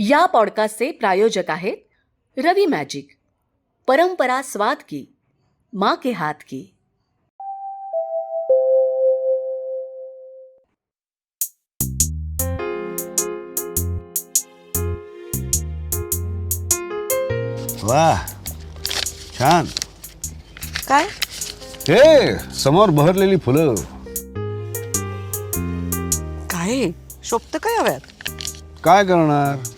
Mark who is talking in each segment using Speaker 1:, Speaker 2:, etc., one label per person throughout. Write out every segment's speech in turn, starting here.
Speaker 1: या पॉडकास्टचे प्रायोजक आहेत रवी मॅजिक. परंपरा स्वाद की माँ के हाथ की.
Speaker 2: वा छान.
Speaker 3: काय?
Speaker 2: हे समोर बहरलेली फुलं.
Speaker 3: काय? शोभत काय हव्यात?
Speaker 2: काय करणार?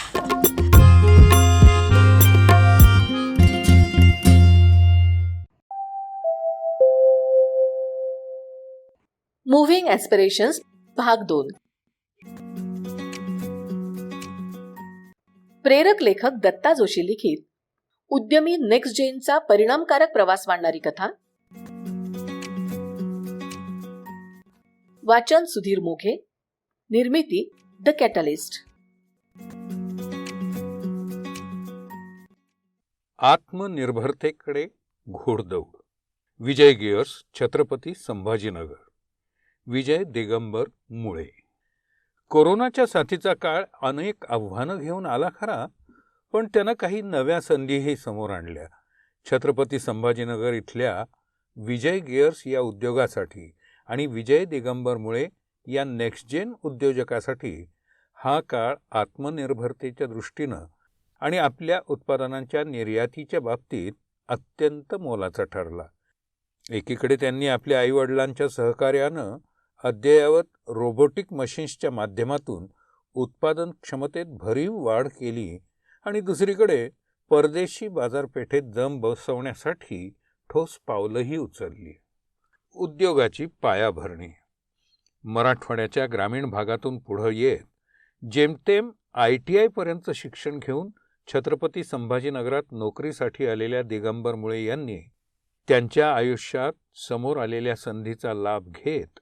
Speaker 1: मुव्हिंग ॲस्पिरेशन्स भाग दोन. प्रेरक लेखक दत्ता जोशी लिखित. उद्यमी नेक्स्ट जेनचा परिणामकारक प्रवास मांडणारी कथा. वाचन सुधीर मोघे. निर्मिती द कॅटलिस्ट
Speaker 4: आत्मनिर्भरतेकडे घोडदौड. विजय गिअर्स छत्रपती संभाजीनगर. विजय दिगंबर मुळे. कोरोनाच्या साथीचा काळ अनेक आव्हानं घेऊन आला खरा पण त्यानं काही नव्या संधीही समोर आणल्या. छत्रपती संभाजीनगर इथल्या विजय गिअर्स या उद्योगासाठी आणि विजय दिगंबरमुळे या या नेक्स्टजेन उद्योजकासाठी हा काळ आत्मनिर्भरतेच्या दृष्टीनं आणि आपल्या उत्पादनांच्या निर्यातीच्या बाबतीत अत्यंत मोलाचा ठरला. एकीकडे त्यांनी आपल्या आईवडिलांच्या सहकार्यानं अद्ययावत रोबोटिक मशीन्सच्या माध्यमातून उत्पादन क्षमतेत भरीव वाढ केली आणि दुसरीकडे परदेशी बाजारपेठेत दम बसवण्यासाठी ठोस पावलंही उचलली. उद्योगाची पायाभरणी. मराठवाड्याच्या ग्रामीण भागातून पुढं येत जेमतेम आय टी आयपर्यंत शिक्षण घेऊन छत्रपती संभाजीनगरात नोकरीसाठी आलेल्या दिगंबर मुळे यांनी त्यांच्या आयुष्यात समोर आलेल्या संधीचा लाभ घेत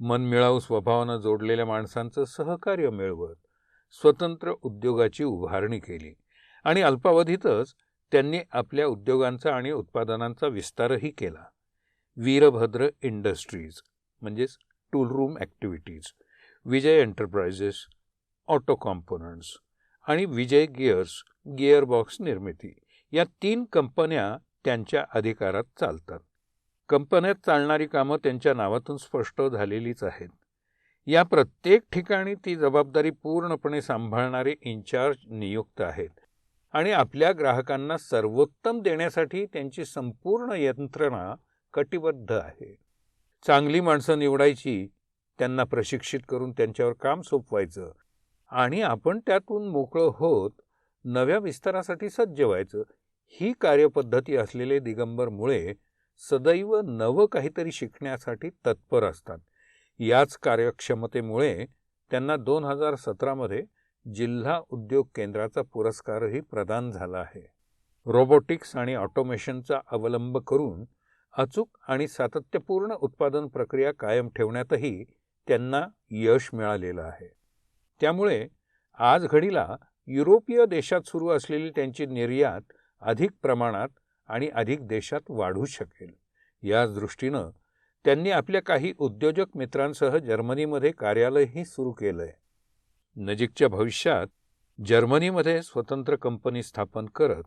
Speaker 4: मनमिळावू स्वभावानं जोडलेल्या माणसांचं सहकार्य मिळवत स्वतंत्र उद्योगाची उभारणी केली. आणि अल्पावधीतच त्यांनी आपल्या उद्योगांचा आणि उत्पादनांचा विस्तारही केला. वीरभद्र इंडस्ट्रीज म्हणजेच tool room activities Vijay enterprises auto components आणि विजय गिअर्स गिअरबॉक्स निर्मिती या तीन कंपन्या त्यांच्या अधिकारात चालतात. कंपन्यात चालणारी कामं त्यांच्या नावातून स्पष्ट झालेलीच आहेत. या प्रत्येक ठिकाणी ती जबाबदारी पूर्णपणे सांभाळणारे इन्चार्ज नियुक्त आहेत आणि आपल्या ग्राहकांना सर्वोत्तम देण्यासाठी त्यांची संपूर्ण यंत्रणा कटिबद्ध आहे. चांगली माणसं निवडायची त्यांना प्रशिक्षित करून त्यांच्यावर काम सोपवायचं आणि आपण त्यातून मोकळं होत नव्या विस्तारासाठी सज्ज व्हायचं ही कार्यपद्धती असलेले दिगंबर मुळे सदैव नवं काहीतरी शिकण्यासाठी तत्पर असतात. याच कार्यक्षमतेमुळे त्यांना दोन हजार सतरामध्ये जिल्हा उद्योग केंद्राचा पुरस्कारही प्रदान झाला आहे. रोबोटिक्स आणि ऑटोमेशनचा अवलंब करून अचूक आणि सातत्यपूर्ण उत्पादन प्रक्रिया कायम ठेवण्यातही त्यांना यश मिळालेलं आहे. त्यामुळे आज घडीला युरोपीय देशात सुरू असलेली त्यांची निर्यात अधिक प्रमाणात आणि अधिक देशात वाढू शकेल. याच दृष्टीनं त्यांनी आपल्या काही उद्योजक मित्रांसह जर्मनीमध्ये कार्यालयही सुरू केलं आहे नजीकच्या भविष्यात जर्मनीमध्ये स्वतंत्र कंपनी स्थापन करत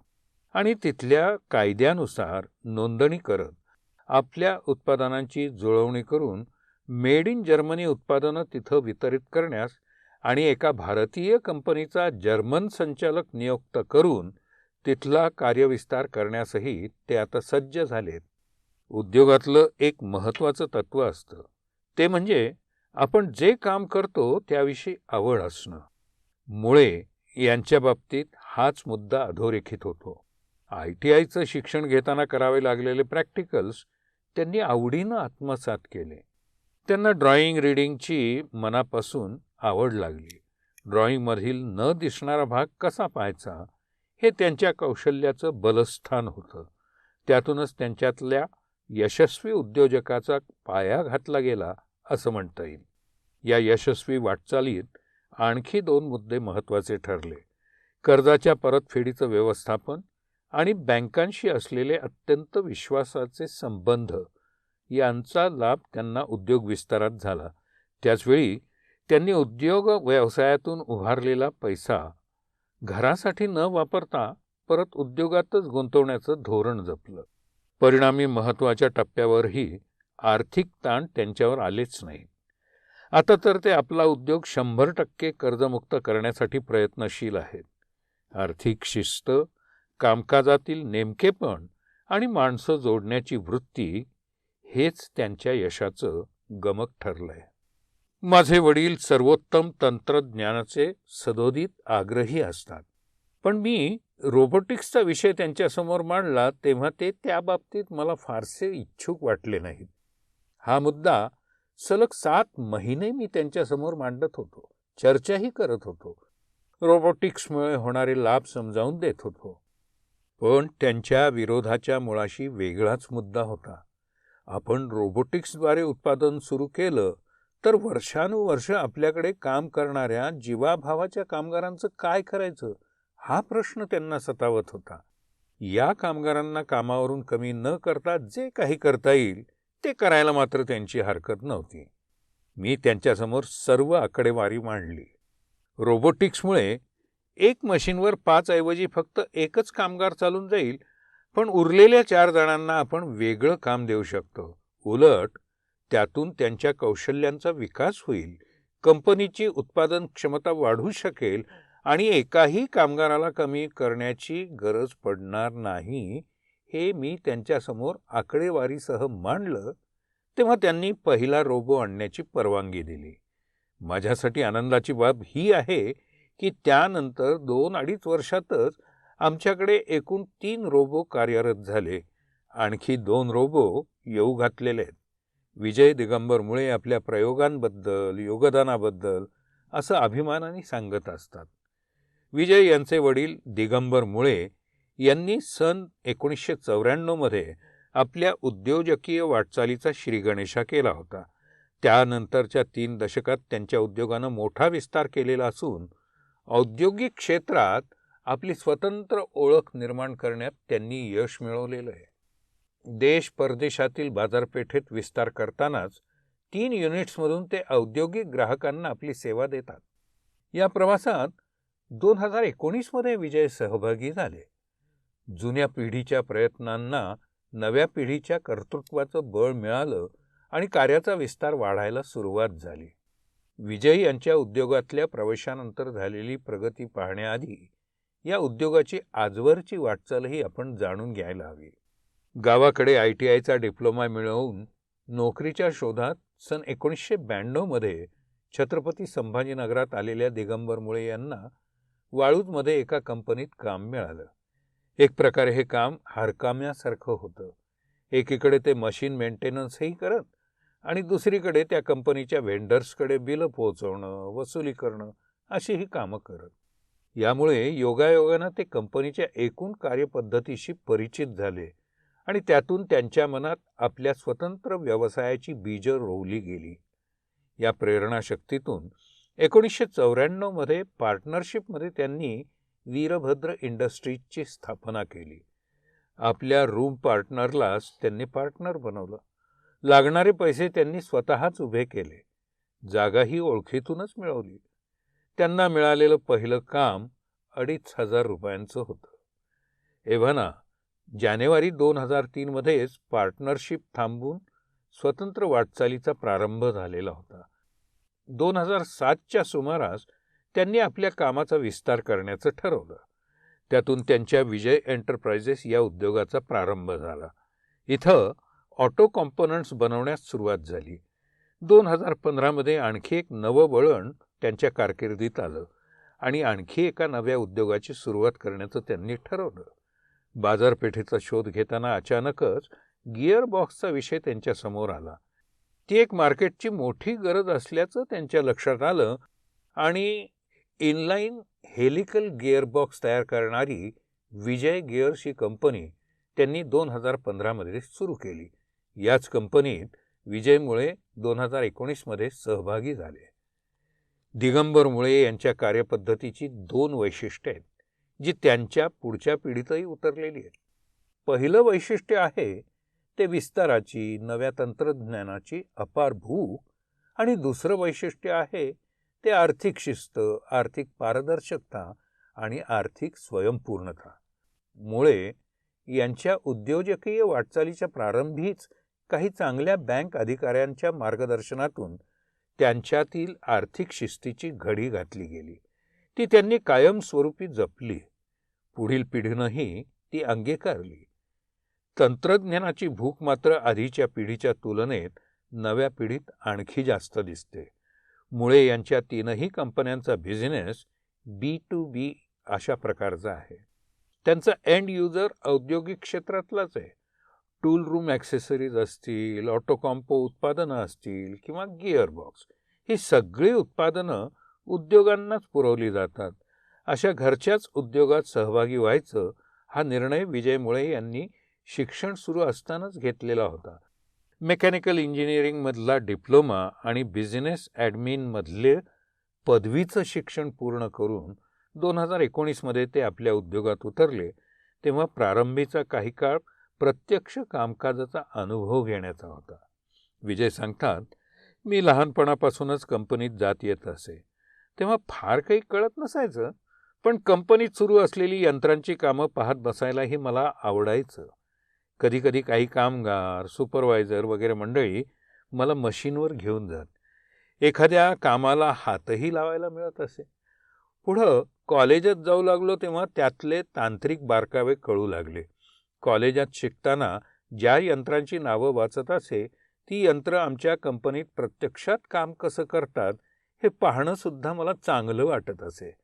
Speaker 4: आणि तिथल्या कायद्यानुसार नोंदणी करत आपल्या उत्पादनांची जुळवणी करून मेड इन जर्मनी उत्पादनं तिथं वितरित करण्यास आणि एका भारतीय कंपनीचा जर्मन संचालक नियुक्त करून तिथला कार्यविस्तार करण्यासही ते आता सज्ज झालेत. उद्योगातलं एक महत्त्वाचं तत्त्व असतं. ते म्हणजे आपण जे काम करतो त्याविषयी आवड असणं. मुळे यांच्या बाबतीत हाच मुद्दा अधोरेखित होतो. आय टी आयचं शिक्षण घेताना करावे लागलेले प्रॅक्टिकल्स त्यांनी आवडीनं आत्मसात केले. त्यांना ड्रॉइंग रिडिंगची मनापासून आवड लागली. ड्रॉइंगमधील न दिसणारा भाग कसा पाहायचा? हे त्यांच्या कौशल्याचं बलस्थान होतं. त्यातूनच त्यांच्यातल्या यशस्वी उद्योजकाचा पाया घातला गेला असं म्हणता येईल. या यशस्वी वाटचालीत आणखी दोन मुद्दे महत्त्वाचे ठरले. कर्जाच्या परतफेडीचं व्यवस्थापन आणि बँकांशी असलेले अत्यंत विश्वासाचे संबंध यांचा लाभ त्यांना उद्योग विस्तारात झाला. त्याचवेळी त्यांनी उद्योग व्यवसायातून उभारलेला पैसा घरासाठी न वापरता परत उद्योगातच गुंतवण्याचं धोरण जपलं. परिणामी महत्त्वाच्या टप्प्यावरही आर्थिक ताण त्यांच्यावर आलेच नाही. आता तर ते आपला उद्योग शंभर टक्के कर्जमुक्त करण्यासाठी प्रयत्नशील आहेत. आर्थिक शिस्त कामकाजातील नेमकेपण आणि माणसं जोडण्याची वृत्ती हेच त्यांच्या यशाचं गमक ठरलं आहे माझे वडील सर्वोत्तम तंत्रज्ञानाचे सदोदित आग्रही असतात. पण मी रोबोटिक्सचा विषय त्यांच्यासमोर मांडला तेव्हा ते त्या बाबतीत मला फारसे इच्छुक वाटले नाहीत. हा मुद्दा सलग सात महिने मी त्यांच्यासमोर मांडत होतो चर्चाही करत होतो रोबोटिक्समुळे होणारे लाभ समजावून देत होतो. पण त्यांच्या विरोधाच्या मुळाशी वेगळाच मुद्दा होता. आपण रोबोटिक्सद्वारे उत्पादन सुरू केलं तर वर्षानुवर्ष आपल्याकडे काम करणाऱ्या जीवाभावाच्या कामगारांचं काय करायचं हा प्रश्न त्यांना सतावत होता. या कामगारांना कामावरून कमी न करता जे काही करता येईल ते करायला मात्र त्यांची हरकत नव्हती. मी त्यांच्यासमोर सर्व आकडेवारी मांडली. रोबोटिक्समुळे एक मशीनवर पाच ऐवजी फक्त एकच कामगार चालून जाईल पण उरलेल्या चार जणांना आपण वेगळं काम देऊ शकतो. उलट त्यातून त्यांच्या कौशल्यांचा विकास होईल कंपनीची उत्पादन क्षमता वाढू शकेल आणि एकाही कामगाराला कमी करण्याची गरज पडणार नाही हे मी त्यांच्यासमोर आकडेवारीसह मांडलं तेव्हा त्यांनी पहिला रोबो आणण्याची परवानगी दिली. माझ्यासाठी आनंदाची बाब ही आहे की त्यानंतर दोन अडीच वर्षातच आमच्याकडे एकूण तीन रोबो कार्यरत झाले. आणखी दोन रोबो येऊ घातलेले आहेत. विजय दिगंबर मुळे आपल्या प्रयोगांबद्दल योगदानाबद्दल असं अभिमानाने सांगत असतात. विजय यांचे वडील दिगंबर मुळे यांनी सन एकोणीसशे चौऱ्याण्णवमध्ये आपल्या उद्योजकीय वाटचालीचा श्रीगणेशा केला होता. त्यानंतरच्या तीन दशकात त्यांच्या उद्योगानं मोठा विस्तार केलेला असून औद्योगिक क्षेत्रात आपली स्वतंत्र ओळख निर्माण करण्यात त्यांनी यश मिळवलेलं आहे. देश परदेशातील बाजारपेठेत विस्तार करतानाच तीन युनिट्समधून ते औद्योगिक ग्राहकांना आपली सेवा देतात. या प्रवासात दोन हजार एकोणीसमध्ये विजय सहभागी झाले. जुन्या पिढीच्या प्रयत्नांना नव्या पिढीच्या कर्तृत्वाचं बळ मिळालं आणि कार्याचा विस्तार वाढायला सुरुवात झाली. विजय यांच्या उद्योगातल्या प्रवेशानंतर झालेली प्रगती पाहण्याआधी या उद्योगाची आजवरची वाटचालही आपण जाणून घ्यायला हवी. गावाकडे आय टी आयचा डिप्लोमा मिळवून नोकरीच्या शोधात सन एकोणीसशे ब्याण्णवमध्ये छत्रपती संभाजीनगरात आलेल्या दिगंबर मुळे यांना वाळूजमध्ये एका कंपनीत काम मिळालं. एक प्रकारे हे काम हरकाम्यासारखं होतं. एकीकडे ते मशीन मेंटेनन्सही करत आणि दुसरीकडे त्या कंपनीच्या व्हेंडर्सकडे बिलं पोहोचवणं वसुली करणं अशी ही कामं करत. यामुळे योगायोगानं ते कंपनीच्या एकूण कार्यपद्धतीशी परिचित झाले. आणि त्यातून त्यांच्या मनात आपल्या स्वतंत्र व्यवसायाची बीजं रोवली गेली. या प्रेरणाशक्तीतून एकोणीसशे चौऱ्याण्णवमध्ये पार्टनरशिपमध्ये त्यांनी वीरभद्र इंडस्ट्रीजची स्थापना केली. आपल्या रूम पार्टनरलाच त्यांनी पार्टनर बनवलं. लागणारे पैसे त्यांनी स्वतःच उभे केले. जागाही ओळखीतूनच मिळवली. त्यांना मिळालेलं पहिलं काम अडीच हजार रुपयांचं होतं. एव्हाना जानेवारी दोन हजार तीनमध्येच पार्टनरशिप थांबून स्वतंत्र वाटचालीचा प्रारंभ झालेला होता. दोन हजार सातच्या सुमारास त्यांनी आपल्या कामाचा विस्तार करण्याचं ठरवलं. त्यातून त्यांच्या विजय एंटरप्राइजेस या उद्योगाचा प्रारंभ झाला. इथं ऑटो कॉम्पोनंट्स बनवण्यास सुरुवात झाली. दोन हजार पंधरामध्ये आणखी एक नवं वळण त्यांच्या कारकिर्दीत आलं आणि आणखी एका नव्या उद्योगाची सुरुवात करण्याचं त्यांनी ठरवलं. बाजारपेठेचा शोध घेताना अचानकच गिअरबॉक्सचा विषय त्यांच्यासमोर आला. ती एक मार्केटची मोठी गरज असल्याचं त्यांच्या लक्षात आलं आणि इनलाईन हेलिकल गिअरबॉक्स तयार करणारी विजय गिअर्स ही कंपनी त्यांनी दोन हजार पंधरामध्ये सुरू केली. याच कंपनीत विजयमुळे दोन हजार एकोणीसमध्ये सहभागी झाले. दिगंबर मुळे यांच्या कार्यपद्धतीची दोन वैशिष्ट्ये आहेत. जी त्यांच्या पुढच्या पिढीतही उतरलेली आहे पहिलं वैशिष्ट्य आहे ते विस्ताराची नव्या तंत्रज्ञानाची अपार भूक आणि दुसरं वैशिष्ट्य आहे ते आर्थिक शिस्त आर्थिक पारदर्शकता आणि आर्थिक स्वयंपूर्णता. मुळे यांच्या उद्योजकीय वाटचालीच्या प्रारंभीच काही चांगल्या बँक अधिकाऱ्यांच्या मार्गदर्शनातून त्यांच्यातील आर्थिक शिस्तीची घडी घातली गेली. ती त्यांनी कायमस्वरूपी जपली. पुढील पिढीनंही ती अंगीकारली. तंत्रज्ञानाची भूक मात्र आधीच्या पिढीच्या तुलनेत नव्या पिढीत आणखी जास्त दिसते. मुळे यांच्या तीनही कंपन्यांचा बिझनेस बी टू बी अशा प्रकारचा आहे. त्यांचा एंड युजर औद्योगिक क्षेत्रातलाच आहे. टूल रूम ॲक्सेसरीज असतील ऑटोकॉम्पो उत्पादनं असतील किंवा गिअरबॉक्स ही सगळी उत्पादनं उद्योगांनाच पुरवली जातात. अशा घरच्याच उद्योगात सहभागी व्हायचं हा निर्णय विजय मुळे यांनी शिक्षण सुरू असतानाच घेतलेला होता. मेकॅनिकल इंजिनिअरिंगमधला डिप्लोमा आणि बिझनेस ॲडमिनमधले पदवीचं शिक्षण पूर्ण करून दोन हजार एकोणीसमध्ये ते आपल्या उद्योगात उतरले तेव्हा प्रारंभीचा काही काळ प्रत्यक्ष कामकाजाचा अनुभव घेण्याचा होता. विजय सांगतात मी लहानपणापासूनच कंपनीत जात येत असे. तेव्हा फार काही कळत नसायचं पण कंपनीत सुरू असलेली यंत्रांची कामं पाहत बसायलाही मला आवडायचं. कधीकधी काही कामगार सुपरवायझर वगैरे मंडळी मला मशीनवर घेऊन जात. एखाद्या कामाला हातही लावायला मिळत असे. पुढं कॉलेजात जाऊ लागलो तेव्हा त्यातले तांत्रिक बारकावे कळू लागले. कॉलेजात शिकताना ज्या यंत्रांची नावं वाचत असे ती यंत्र आमच्या कंपनीत प्रत्यक्षात काम कसं करतात हे पाहणंसुद्धा मला चांगलं वाटत असे.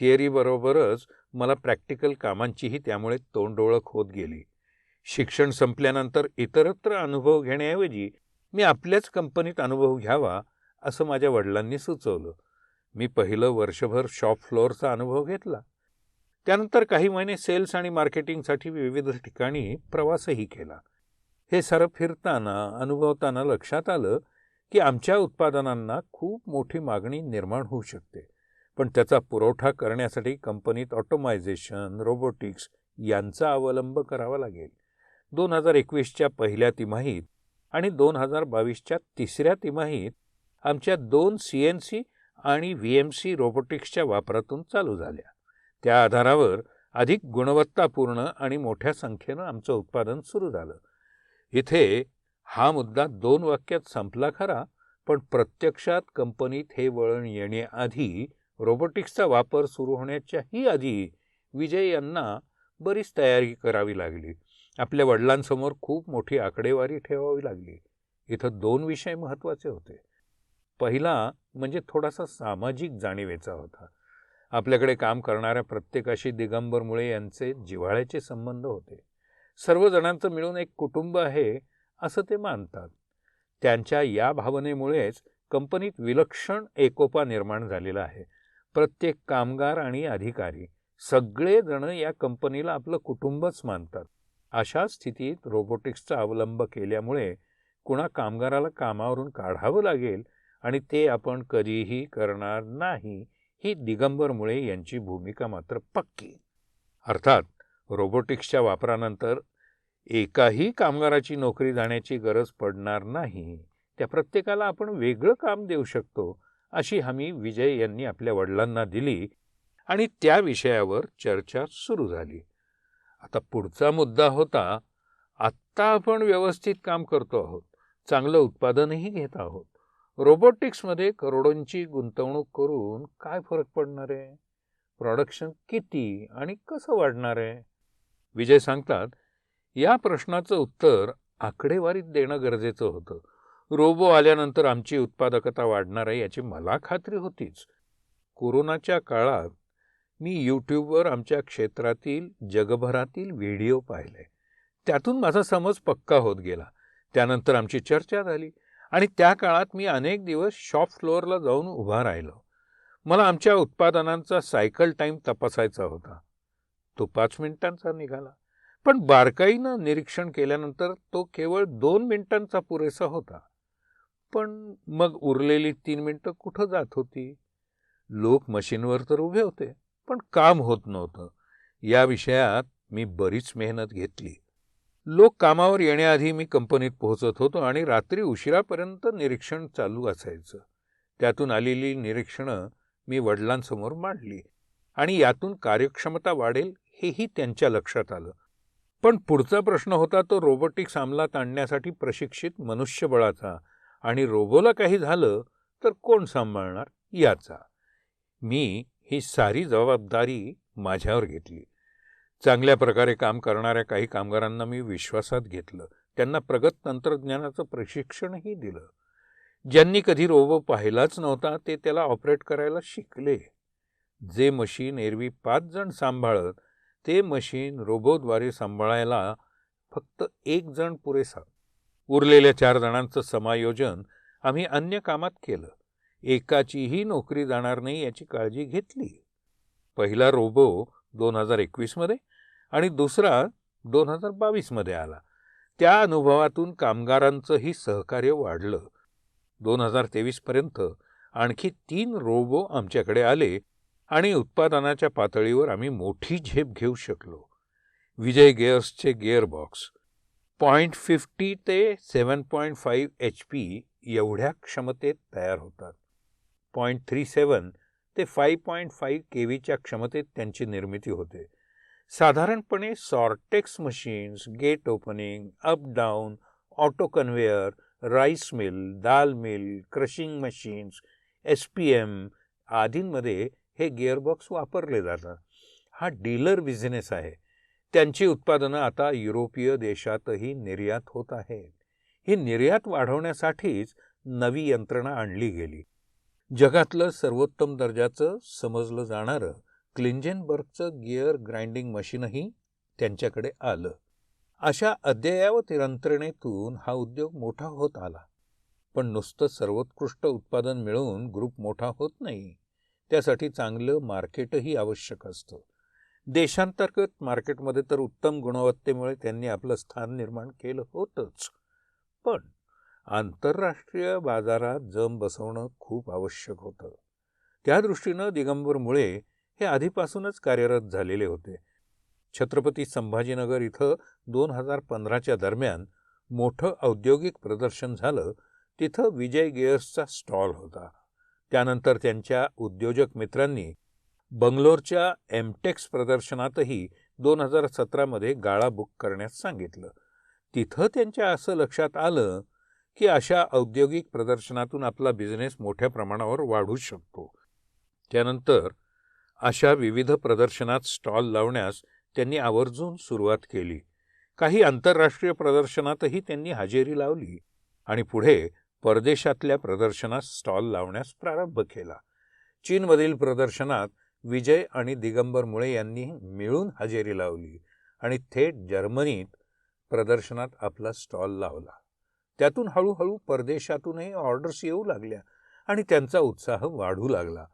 Speaker 4: थिअरीबरोबरच मला प्रॅक्टिकल कामांचीही त्यामुळे तोंडओळख होत गेली. शिक्षण संपल्यानंतर इतरत्र अनुभव घेण्याऐवजी मी आपल्याच कंपनीत अनुभव घ्यावा असं माझ्या वडिलांनी सुचवलं. मी पहिलं वर्षभर शॉप फ्लोअरचा अनुभव घेतला. त्यानंतर काही महिने सेल्स आणि मार्केटिंगसाठी विविध ठिकाणी प्रवासही केला. हे सारं फिरताना अनुभवताना लक्षात आलं की आमच्या उत्पादनांना खूप मोठी मागणी निर्माण होऊ शकते. पण त्याचा पुरवठा करण्यासाठी कंपनीत ऑटोमायझेशन रोबोटिक्स यांचा अवलंब करावा लागेल. दोन हजार एकवीसच्या पहिल्या तिमाहीत आणि दोन हजार बावीसच्या तिसऱ्या तिमाहीत आमच्या दोन सी एन सी आणि व्ही एम सी रोबोटिक्सच्या वापरातून चालू झाल्या. त्या आधारावर अधिक गुणवत्तापूर्ण आणि मोठ्या संख्येनं आमचं उत्पादन सुरू झालं. इथे हा मुद्दा दोन वाक्यात संपला खरा पण प्रत्यक्षात कंपनीत हे वळण येण्याआधी रोबोटिक्सचा वापर सुरू होण्याच्याही आधी विजय यांना बरीच तयारी करावी लागली. आपल्या वडिलांसमोर खूप मोठी आकडेवारी ठेवावी लागली. इथं दोन विषय महत्त्वाचे होते. पहिला म्हणजे थोडासा सामाजिक जाणीवेचा होता. आपल्याकडे काम करणाऱ्या प्रत्येकाशी दिगंबर मुळे यांचे जिव्हाळ्याचे संबंध होते. सर्वजणांचं मिळून एक कुटुंब आहे असं ते मानतात. त्यांच्या या भावनेमुळेच कंपनीत विलक्षण एकोपा निर्माण झालेला आहे. प्रत्येक कामगार आणि अधिकारी सगळेजण या कंपनीला आपलं कुटुंबच मानतात. अशा स्थितीत रोबोटिक्सचा अवलंब केल्यामुळे कुणा कामगाराला कामावरून काढावं लागेल आणि ते आपण कधीही करणार नाही ही दिगंबरमुळे यांची भूमिका मात्र पक्की. अर्थात रोबोटिक्सच्या वापरानंतर एकाही कामगाराची नोकरी जाण्याची गरज पडणार नाही. त्या प्रत्येकाला आपण वेगळं काम देऊ शकतो अशी हमी विजय यांनी आपल्या वडिलांना दिली आणि त्या विषयावर चर्चा सुरू झाली. आता पुढचा मुद्दा होता आत्ता आपण व्यवस्थित काम करतो आहोत चांगलं उत्पादनही घेत आहोत. रोबोटिक्समध्ये करोडोंची गुंतवणूक करून काय फरक पडणार आहे? प्रॉडक्शन किती आणि कसं वाढणार आहे? विजय सांगतात या प्रश्नाचं उत्तर आकडेवारीत देणं गरजेचं होतं. रोबो आल्यानंतर आमची उत्पादकता वाढणार आहे याची मला खात्री होतीच. कोरोनाच्या काळात मी यूट्यूबवर आमच्या क्षेत्रातील जगभरातील व्हिडिओ पाहिले. त्यातून माझा समज पक्का होत गेला. त्यानंतर आमची चर्चा झाली आणि त्या काळात मी अनेक दिवस शॉप फ्लोअरला जाऊन उभा राहिलो. मला आमच्या उत्पादनांचा सायकल टाईम तपासायचा होता. तो पाच मिनिटांचा निघाला. पण बारकाईनं निरीक्षण केल्यानंतर तो केवळ दोन मिनिटांचा पुरेसा होता. पण मग उरलेली तीन मिनटं कुठं जात होती? लोक मशीनवर तर उभे होते पण काम होत नव्हतं. या विषयात मी बरीच मेहनत घेतली. लोक कामावर येण्याआधी मी कंपनीत पोहोचत होतो आणि रात्री उशिरापर्यंत निरीक्षण चालू असायचं. त्यातून आलेली निरीक्षणं मी वडिलांसमोर मांडली आणि यातून कार्यक्षमता वाढेल हेही त्यांच्या लक्षात आलं. पण पुढचा प्रश्न होता तो रोबोटिक्स अंमलात आणण्यासाठी प्रशिक्षित मनुष्यबळाचा. आणि रोबोला काही झालं तर कोण सांभाळणार याचा. मी ही सारी जबाबदारी माझ्यावर घेतली. चांगल्या प्रकारे काम करणाऱ्या काही कामगारांना मी विश्वासात घेतलं. त्यांना प्रगत तंत्रज्ञानाचं प्रशिक्षणही दिलं. ज्यांनी कधी रोबो पाहिलाच नव्हता ते त्याला ऑपरेट करायला शिकले. जे मशीन एरवी पाच जण सांभाळत ते मशीन रोबोद्वारे सांभाळायला फक्त एक जण पुरेसा. उरलेल्या चार जणांचं समायोजन आम्ही अन्य कामात केलं. एकाचीही नोकरी जाणार नाही याची काळजी घेतली. पहिला रोबो दोन हजार एकवीसमध्ये आणि दुसरा दोन हजार बावीसमध्ये आला. त्या अनुभवातून कामगारांचंही सहकार्य वाढलं. दोन हजार तेवीसपर्यंत आणखी तीन रोबो आमच्याकडे आले आणि उत्पादनाच्या पातळीवर आम्ही मोठी झेप घेऊ शकलो. विजय गेअर्सचे गेअरबॉक्स. पॉईंट फिफ्टी ते seven point five H P एवढ्या क्षमतेत तयार होतात. पॉईंट थ्री सेवन ते फाईव्ह पॉईंट फाईव्ह के व्हीच्या क्षमतेत त्यांची निर्मिती होते. साधारणपणे Sortex machines gate opening up down auto conveyor rice mill dal mill crushing machines S P M आदींमध्ये हे गिअरबॉक्स वापरले जातात. हा डीलर बिझनेस आहे. त्यांची उत्पादनं आता युरोपीय देशातही निर्यात होत आहेत. ही निर्यात वाढवण्यासाठीच नवी यंत्रणा आणली गेली. जगातलं सर्वोत्तम दर्जाचं समजलं जाणारं क्लिंजेनबर्गचं गिअर ग्राइंडिंग मशीनही त्यांच्याकडे आलं. अशा अद्ययावत यंत्रणेतून हा उद्योग मोठा होत आला. पण नुसतं सर्वोत्कृष्ट उत्पादन मिळवून ग्रुप मोठा होत नाही. त्यासाठी चांगलं मार्केटही आवश्यक असतं. देशांतर्गत मार्केटमध्ये तर उत्तम गुणवत्तेमुळे त्यांनी आपलं स्थान निर्माण केलं होतंच. पण आंतरराष्ट्रीय बाजारात जम बसवणं खूप आवश्यक होतं. त्या दृष्टीनं दिगंबर मुळे हे आधीपासूनच कार्यरत झालेले होते. छत्रपती संभाजीनगर इथं दोन हजार पंधराच्या दरम्यान मोठं औद्योगिक प्रदर्शन झालं. तिथं विजय गेअर्सचा स्टॉल होता. त्यानंतर त्यांच्या उद्योजक मित्रांनी बंगलोरच्या एमटेक्स प्रदर्शनातही दोन हजार सतरामध्ये गाळा बुक करण्यास सांगितलं. तिथं त्यांच्या असं लक्षात आलं की अशा औद्योगिक प्रदर्शनातून आपला बिझनेस मोठ्या प्रमाणावर वाढू शकतो. त्यानंतर अशा विविध प्रदर्शनात स्टॉल लावण्यास त्यांनी आवर्जून सुरुवात केली. काही आंतरराष्ट्रीय प्रदर्शनातही त्यांनी हजेरी लावली आणि पुढे परदेशातल्या प्रदर्शनात स्टॉल लावण्यास प्रारंभ केला. चीनमधील प्रदर्शनात विजय आणि दिगंबर मुळे यांनी मिळून हजेरी लावली आणि थेट जर्मनीत प्रदर्शनात आपला स्टॉल लावला. त्यातून हळूहळू परदेशातूनही ऑर्डर्स येऊ लागल्या आणि त्यांचा उत्साह वाढू लागला.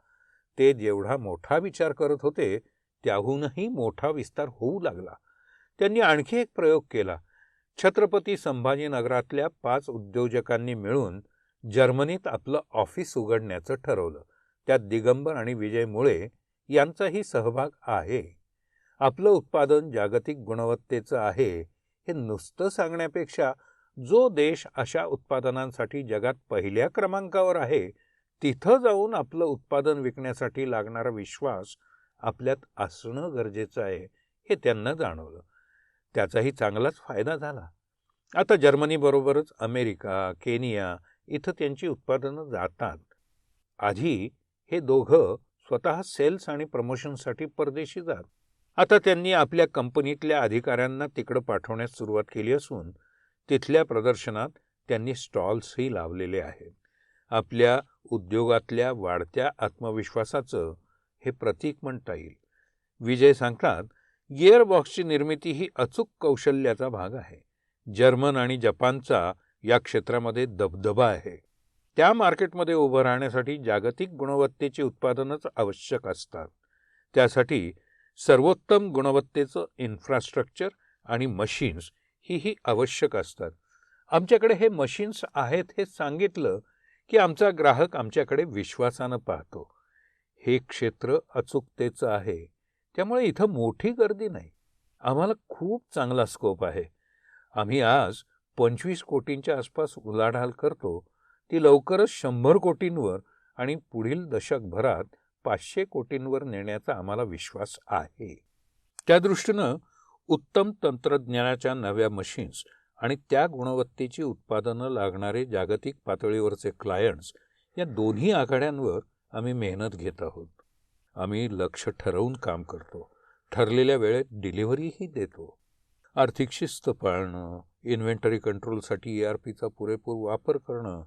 Speaker 4: ते जेवढा मोठा विचार करत होते त्याहूनही मोठा विस्तार होऊ लागला. त्यांनी आणखी एक प्रयोग केला. छत्रपती संभाजीनगरातल्या पाच उद्योजकांनी मिळून जर्मनीत आपलं ऑफिस उघडण्याचं ठरवलं. त्यात दिगंबर आणि विजय मुळे यांचाही सहभाग आहे. आपलं उत्पादन जागतिक गुणवत्तेचं आहे हे नुसतं सांगण्यापेक्षा जो देश अशा उत्पादनांसाठी जगात पहिल्या क्रमांकावर आहे तिथं जाऊन आपलं उत्पादन विकण्यासाठी लागणारा विश्वास आपल्यात असणं गरजेचं आहे हे त्यांना जाणवलं. त्याचाही चांगलाच फायदा झाला. आता जर्मनीबरोबरच अमेरिका केनिया इथं त्यांची उत्पादनं जातात. आधी हे दोघं स्वतः सेल्स आणि प्रमोशनसाठी परदेशी जात. आता त्यांनी आपल्या कंपनीतल्या अधिकाऱ्यांना तिकडं पाठवण्यास सुरुवात केली असून तिथल्या प्रदर्शनात त्यांनी स्टॉल्सही लावलेले आहेत. आपल्या उद्योगातल्या वाढत्या आत्मविश्वासाचं हे प्रतीक म्हणता येईल. विजय सांगतात गिअरबॉक्सची निर्मिती ही अचूक कौशल्याचा भाग आहे. जर्मन आणि जपानचा या क्षेत्रामध्ये दबदबा आहे. त्या मार्केटमध्ये उभं राहण्यासाठी जागतिक गुणवत्तेची उत्पादनच आवश्यक असतात. त्यासाठी सर्वोत्तम गुणवत्तेचं इन्फ्रास्ट्रक्चर आणि मशीन्स ही ही आवश्यक असतात. आमच्याकडे हे मशीन्स आहेत हे सांगितलं की आमचा ग्राहक आमच्याकडे विश्वासानं पाहतो. हे क्षेत्र अचूकतेचं आहे. त्यामुळे इथं मोठी गर्दी नाही. आम्हाला खूप चांगला स्कोप आहे. आम्ही आज पंचवीस कोटींच्या आसपास उलाढाल करतो ती लवकरच शंभर कोटींवर आणि पुढील दशकभरात पाचशे कोटींवर नेण्याचा आम्हाला विश्वास आहे. त्या दृष्टीनं उत्तम तंत्रज्ञानाच्या नव्या मशीन्स आणि त्या गुणवत्तेची उत्पादनं लागणारे जागतिक पातळीवरचे क्लायंट्स या दोन्ही आघाड्यांवर आम्ही मेहनत घेत आहोत. आम्ही लक्ष ठरवून काम करतो. ठरलेल्या वेळेत डिलिव्हरीही देतो. आर्थिक शिस्त पाळणं इन्व्हेंटरी कंट्रोलसाठी ई आर पीचा पुरेपूर वापर करणं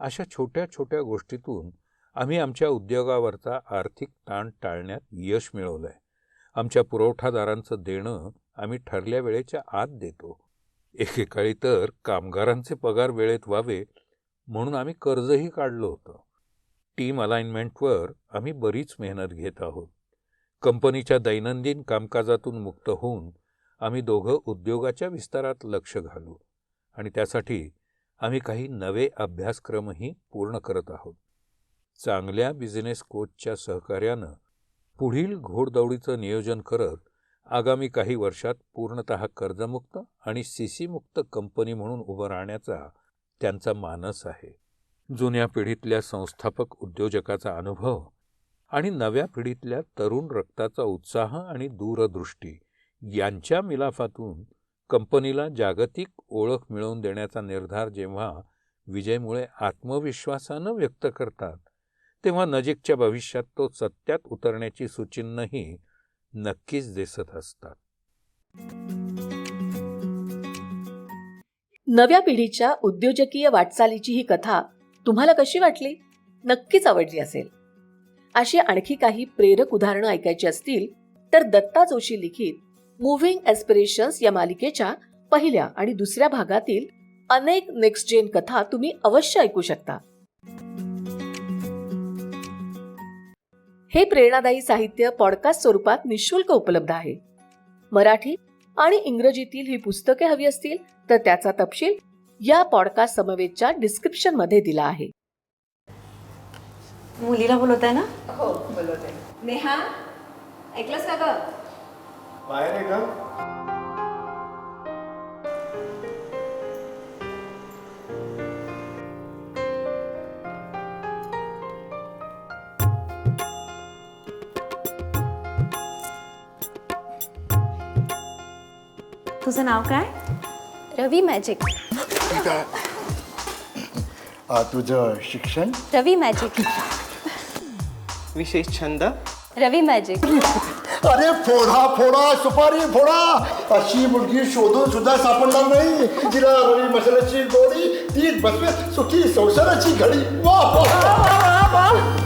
Speaker 4: अशा छोट्या छोट्या गोष्टीतून आम्ही आमच्या उद्योगावरचा आर्थिक ताण टाळण्यात यश मिळवलं आहे आमच्या पुरवठादारांचं देणं आम्ही ठरल्या वेळेच्या आत देतो. एकेकाळी तर कामगारांचे पगार वेळेत व्हावे म्हणून आम्ही कर्जही काढलं होतं. टीम अलाइनमेंटवर आम्ही बरीच मेहनत घेत आहोत. कंपनीच्या दैनंदिन कामकाजातून मुक्त होऊन आम्ही दोघं उद्योगाच्या विस्तारात लक्ष घालू आणि त्यासाठी आम्ही काही नवे अभ्यासक्रमही पूर्ण करत आहोत. चांगल्या बिझनेस कोचच्या सहकार्यानं पुढील घोडदौडीचं नियोजन करत आगामी काही वर्षात पूर्णतः कर्जमुक्त आणि सी सी मुक्त कंपनी म्हणून उभं राहण्याचा त्यांचा मानस आहे. जुन्या पिढीतल्या संस्थापक उद्योजकाचा अनुभव आणि नव्या पिढीतल्या तरुण रक्ताचा उत्साह आणि दूरदृष्टी यांच्या मिलाफातून कंपनीला जागतिक ओळख मिळवून देण्याचा निर्धार जेव्हा विजयमुळे आत्मविश्वासानं व्यक्त करतात तेव्हा नजीकच्या भविष्यात तो सत्यात उतरण्याची सूचिन्हही नक्कीच दिसत असतात.
Speaker 1: नव्या पिढीच्या उद्योजकीय वाटचालीची ही कथा तुम्हाला कशी वाटली? नक्कीच आवडली असेल. अशी आणखी काही प्रेरक उदाहरणं ऐकायची असतील तर दत्ता जोशी लिखित मुव्हिंग एस्पिरेशन्स या मालिकेच्या पहिल्या आणि दुसऱ्या भागातील अनेक नेक्स्ट जेन कथा तुम्ही अवश्य ऐकू शकता. हे प्रेरणादायी साहित्य पॉडकास्ट स्वरूपात निशुल्क उपलब्ध आहे. मराठी आणि इंग्रजीतील ही पुस्तके हवी असतील तर त्याचा तपशील या पॉडकास्ट समवेतच्या डिस्क्रिप्शनमध्ये दिला आहे.
Speaker 5: मुलीला बोलवत आहे ना?
Speaker 6: हो बोलवते. नेहा ऐकलंस का ग?
Speaker 7: बाहेर आहे का?
Speaker 5: तुझं नाव काय?
Speaker 8: रवी मॅजिक.
Speaker 7: ठीक आहे आ, तुझं शिक्षण?
Speaker 8: रवी मॅजिक
Speaker 9: विशेष छंद?
Speaker 8: रवी मॅजिक
Speaker 7: अरे फोडा फोडा सुपारी फोडा. अशी मुलगी शोधून सुद्धा सापडणार नाही. तिला रवी मसाल्याची गोडी ती बसवे सुखी संसाराची घडी. वा. वा, वा, वा, वा.